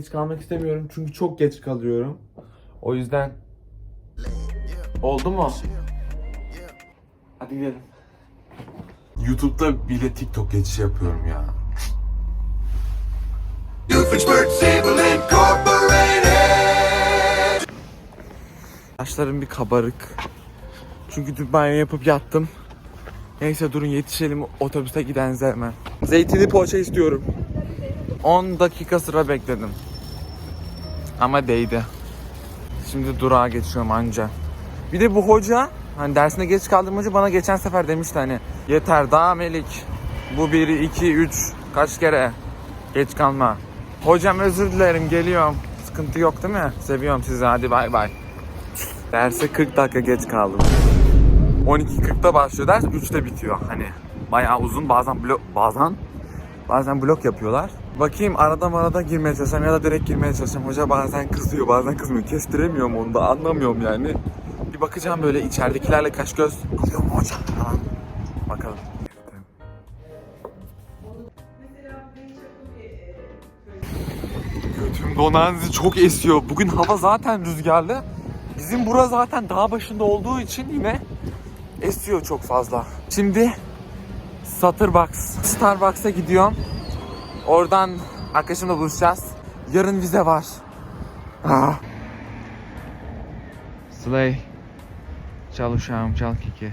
geç kalmak istemiyorum çünkü çok geç kalıyorum. O yüzden oldu mu? Hadi gidelim. YouTube'da bile TikTok geçişi yapıyorum ya. Saçlarım bir kabarık. Çünkü dün banyo yapıp yattım. Neyse durun yetişelim otobüste giden hemen. Zeytinli poğaça istiyorum. 10 dakika sıra bekledim. Ama değdi. Şimdi durağa geçiyorum anca. Bir de bu hoca hani dersine geç kaldığım hoca bana geçen sefer demişti hani yeter daha Melik. Bu 1 2 3 kaç kere geç kalma. Hocam özür dilerim geliyorum. Sıkıntı yok değil mi? Seviyorum sizi hadi bay bay. Derse 40 dakika geç kaldım. 12.40'da başlıyor ders, 3'te bitiyor. Hani bayağı uzun bazen blok bazen bazen blok yapıyorlar. Bakayım arada arada girmeye çalışacağım ya da direkt girmeye çalışacağım. Hoca bazen kızıyor, bazen kızmıyor. Kestiremiyorum onu da anlamıyorum yani. Bir bakacağım böyle içeridekilerle kaş göz alıyor mu hocam falan. Bakalım. Götüm donanzi çok esiyor. Bugün hava zaten rüzgarlı. Bizim bura zaten dağ başında olduğu için yine esiyor çok fazla. Şimdi Satırbox, Starbucks'a gidiyorum. Oradan arkadaşımla buluşacağız. Yarın vize var. Ah. Slay. Çal uşağım, çal keki.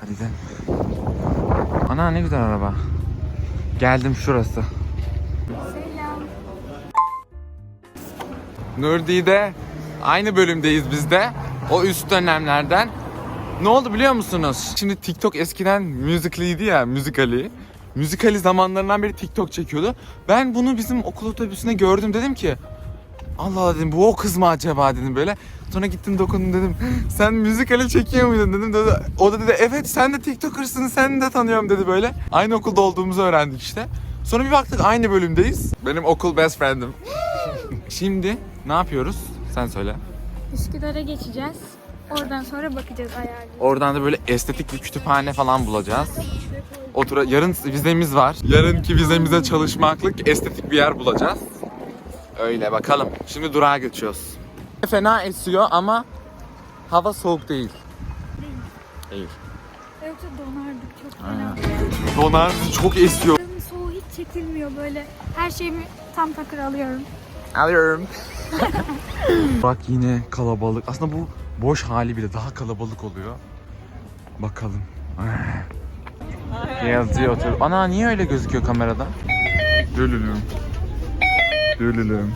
Hadi gidelim. Ana ne güzel araba. Geldim şurası. Nurdi'de aynı bölümdeyiz biz de. O üst dönemlerden. Ne oldu biliyor musunuz? Şimdi TikTok eskiden Musical.ly'di ya, Musical.ly. Musical.ly zamanlarından beri TikTok çekiyordu. Ben bunu bizim okul otobüsünde gördüm dedim ki Allah Allah dedim bu o kız mı acaba dedim böyle. Sonra gittim dokundum dedim sen Musical.ly çekiyor muydun dedim. Dedi, o da dedi evet sen de TikToker'sın sen de tanıyorum dedi böyle. Aynı okulda olduğumuzu öğrendik işte. Sonra bir baktık aynı bölümdeyiz. Benim okul best friend'im. Şimdi ne yapıyoruz? Sen söyle. Üsküdar'a geçeceğiz. Oradan sonra bakacağız ayarlayacağız. Oradan da böyle estetik bir kütüphane falan bulacağız. Otura yarın vizemiz var. Yarınki vizemize çalışmaklık estetik bir yer bulacağız. Öyle bakalım. Şimdi durağa geçiyoruz. Fena esiyor ama hava soğuk değil. Değil. Yoksa donardık çok fena. Donardı çok esiyor. Soğuğu hiç çekilmiyor böyle. Her şeyimi tam takır alıyorum. Alıyorum. Bak yine kalabalık. Aslında bu boş hali bile daha kalabalık oluyor. Bakalım. Yazıyor otur. Ana niye öyle gözüküyor kamerada? Dülülüm. Dülülüm.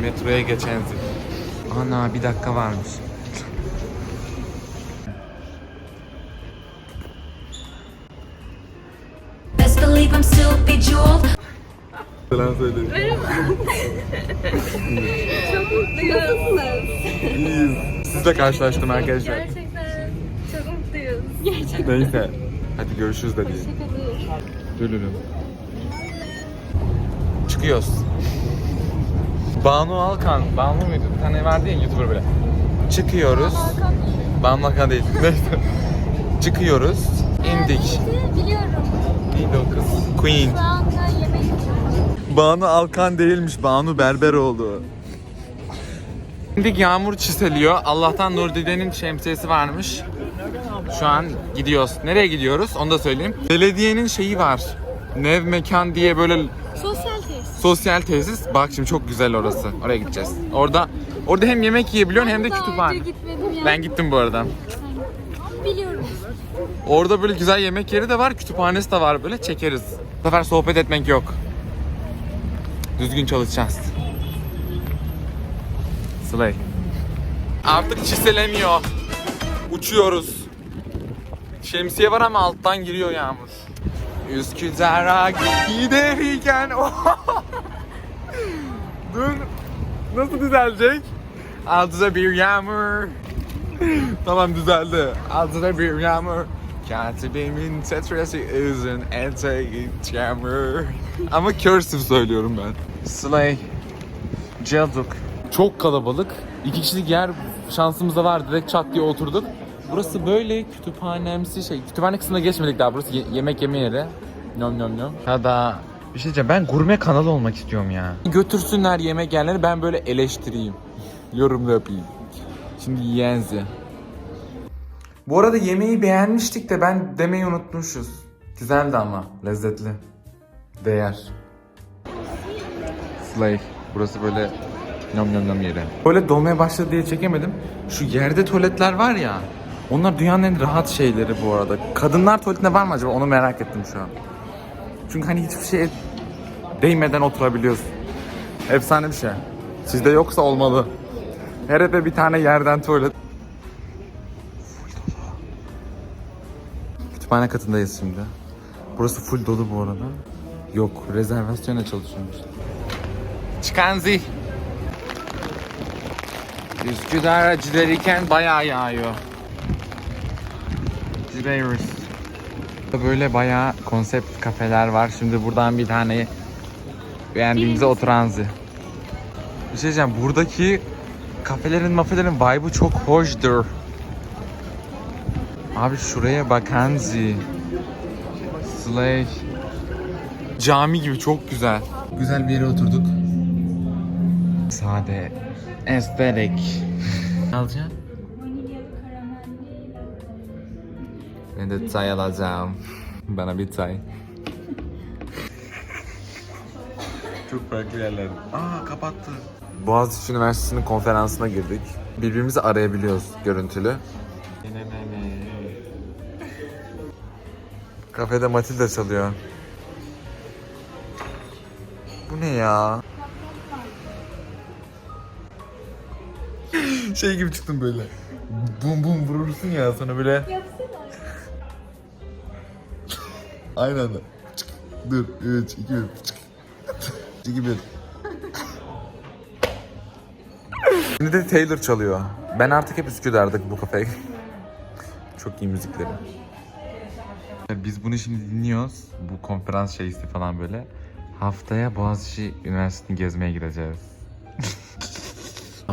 Metroya geçen zil. Ana bir dakika varmış. Best believe I'm still bejeweled. Selam söyle. İyiyiz. Sizle karşılaştım arkadaşlar. Gerçekten çok mutluyuz. Gerçekten. Neyse. Hadi görüşürüz de diyeyim. Dülülüm. Çıkıyoruz. Banu Alkan. Banu muydu? Bir tane vardı ya YouTuber böyle. Çıkıyoruz. Banu Alkan değil. Neyse. Çıkıyoruz. İndik. Biliyorum. Neydi o kız? Queen. Banu Alkan değilmiş. Banu Berber oldu. Şimdi yağmur çiseliyor. Allah'tan Nurdide'nin şemsiyesi varmış. Şu an gidiyoruz. Nereye gidiyoruz? Onu da söyleyeyim. Belediyenin şeyi var. Nev mekan diye böyle Sosyal tesis. sosyal tesis. Bak şimdi çok güzel orası. Oraya gideceğiz. Orada orada hem yemek yiyebiliyorsun hem de kütüphane. gitmedim ya. Ben gittim bu arada. Biliyorum. Orada böyle güzel yemek yeri de var, kütüphanesi de var böyle çekeriz. Bu sefer sohbet etmek yok. Düzgün çalışacağız. Slay. Artık çiseleniyor. Uçuyoruz. Şemsiye var ama alttan giriyor yağmur. Üsküdar'a giderken Dur. Nasıl düzelecek? Altıda bir yağmur. tamam düzeldi. Altıda bir yağmur. Katibimin titresi uzun eteği yağmur. Ama cursive söylüyorum ben. Slay. Cilduk. Çok kalabalık. İki kişilik yer şansımıza var. Direkt çat diye oturduk. Burası böyle kütüphanemsi şey. Kütüphane kısmına geçmedik daha. Burası ye- yemek yeme yeri. Nom nom nom. Ya da Bir şey diyeceğim ben gurme kanalı olmak istiyorum ya. Götürsünler yemek yerleri ben böyle eleştireyim. Yorum da yapayım. Şimdi yiyenzi. Bu arada yemeği beğenmiştik de ben demeyi unutmuşuz. Güzeldi ama lezzetli. Değer. Slay. Burası böyle yom yom yom yeri. Böyle dolmaya başladı diye çekemedim. Şu yerde tuvaletler var ya. Onlar dünyanın en rahat şeyleri bu arada. Kadınlar tuvaletinde var mı acaba? Onu merak ettim şu an. Çünkü hani hiçbir şeye değmeden oturabiliyorsun. Efsane bir şey. Sizde yoksa olmalı. Her eve bir tane yerden tuvalet. Kütüphane katındayız şimdi. Burası full dolu bu arada. Yok, rezervasyonla çalışıyormuş. Çıkanzi. Üsküdar acılarıyken bayağı yağıyor. Gidiyoruz. Böyle bayağı konsept kafeler var. Şimdi buradan bir tane beğendiğimize oturanzi. Bir şey diyeceğim. Buradaki kafelerin mafelerin vibe'ı çok hoşdur. Abi şuraya bakanzi. Slay. Cami gibi çok güzel. Güzel bir yere oturduk. Sade. Estetik. Ne alacaksın? Ben de çay alacağım. Bana bir çay. Çok farklı yerler. Aa kapattı. Boğaziçi Üniversitesi'nin konferansına girdik. Birbirimizi arayabiliyoruz görüntülü. Kafede Matilda çalıyor. Bu ne ya? Şey gibi çıktım böyle. Bum bum vurursun ya sonra böyle. Aynı anda. Çık. Dur. 3, 2, 1. 2, 1. Şimdi de Taylor çalıyor. Ben artık hep Üsküdar'da bu kafeye. Çok iyi müzikleri. Biz bunu şimdi dinliyoruz. Bu konferans şeysi falan böyle. Haftaya Boğaziçi Üniversitesi'ni gezmeye gideceğiz.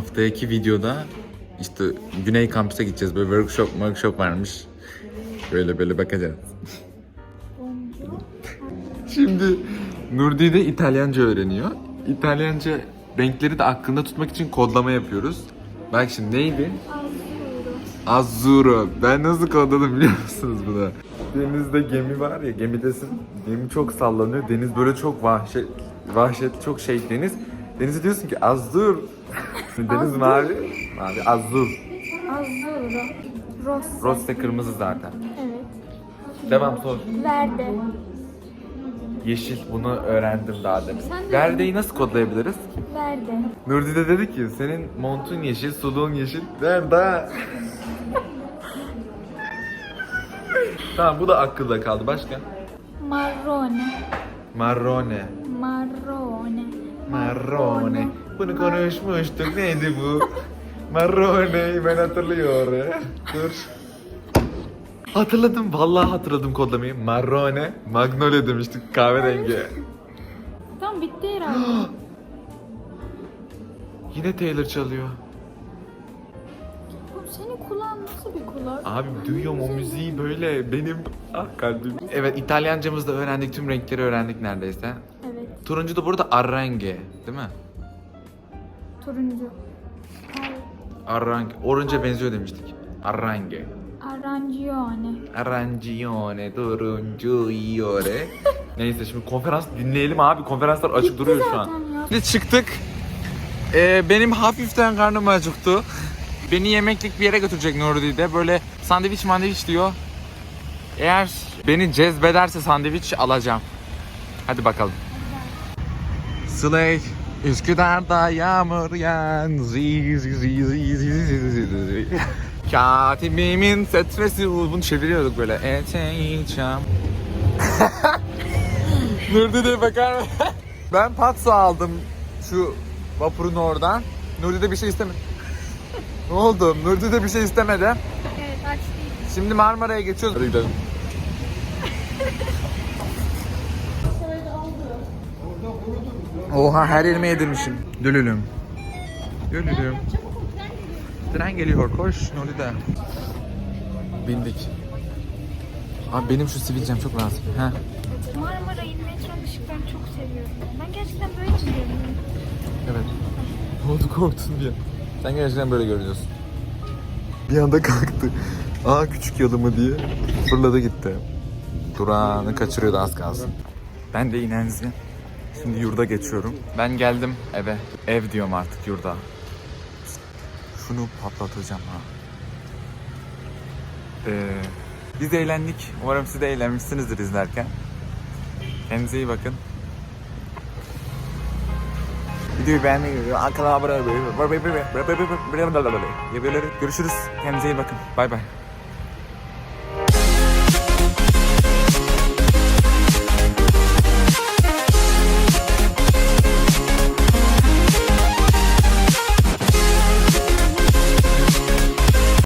Haftaki videoda işte Güney Kampüs'e gideceğiz. Böyle workshop workshop varmış. Böyle böyle bakacağız. Şimdi Nurdi de İtalyanca öğreniyor. İtalyanca renkleri de aklında tutmak için kodlama yapıyoruz. Bak şimdi neydi? Azzurro. Ben nasıl kodladım biliyor musunuz bunu? Denizde gemi var ya gemidesin. Gemi çok sallanıyor. Deniz böyle çok vahşet, vahşet çok şey deniz. Denize diyorsun ki Azzur. Deniz mavi. Mavi Azzur. Azzurro. Rosso. Rose de kırmızı zaten. Evet. Devam sor. Verde. Yeşil bunu öğrendim daha demin. Sen de- Verde'yi nasıl kodlayabiliriz? Verde. Nurdi de dedi ki senin montun yeşil, suluğun yeşil. Verda. tamam bu da akılda kaldı. Başka? Marrone. Marrone. Marrone. Marrone. Bunu konuşmuştuk. Neydi bu? Marrone ben hatırlıyorum. Dur. Hatırladım. Vallahi hatırladım kodlamayı. Marrone. Magnolia demiştik. Kahverengi. Tamam bitti herhalde. Yine Taylor çalıyor. Oğlum senin kulağın nasıl bir kulak? Abi duyuyorum o müziği böyle benim ah kalbim. Evet İtalyancamızı da öğrendik tüm renkleri öğrendik neredeyse. Turuncu da burada arrange değil mi? Turuncu. Ar- Arrange. Orange'a benziyor demiştik. Arrange. Arancione. Arancione turuncu iore. Neyse şimdi konferans dinleyelim abi. Konferanslar açık duruyor şu an. zaten ya. Şimdi çıktık. Ee, benim hafiften karnım acıktı. Beni yemeklik bir yere götürecek Nuri de. Böyle sandviç mandviç diyor. Eğer beni cezbederse sandviç alacağım. Hadi bakalım. Slay. Üsküdar'da yağmur yağan zi zi zi zi zi zi zi zi. Katibimin setresi bunu çeviriyorduk böyle. Eteyeceğim. Nurdi de bakar mı? ben patso aldım şu vapurun oradan. Nurdi de bir şey istemedi. ne oldu? Nurdi de bir şey istemedi. Evet aç değil. Şimdi Marmara'ya geçiyoruz. Hadi gidelim. Oha her yerime yedirmişim. Dülülüm. Dülülüm. Tren geliyor koş Nolide. Bindik. Abi benim şu sivilcem çok rahatsız. Heh. Marmaray'ın metro ışıklarını çok seviyorum. Ben gerçekten böyle görünüyorum? Evet. Ne oldu korktun diye. Sen gerçekten böyle görünüyorsun. Bir anda kalktı. Aa küçük yalımı diye fırladı gitti. Durağını kaçırıyordu az kalsın. Ben de inenzi. Şimdi yurda geçiyorum. Ben geldim eve. Ev diyorum artık yurda. Şunu patlatacağım ha. Ee, biz eğlendik. Umarım siz de eğlenmişsinizdir izlerken. Kendinize iyi bakın. Videoyu beğenmeyi, kanalıma abone olmayı, görüşürüz. Kendinize iyi bakın. Bay bay.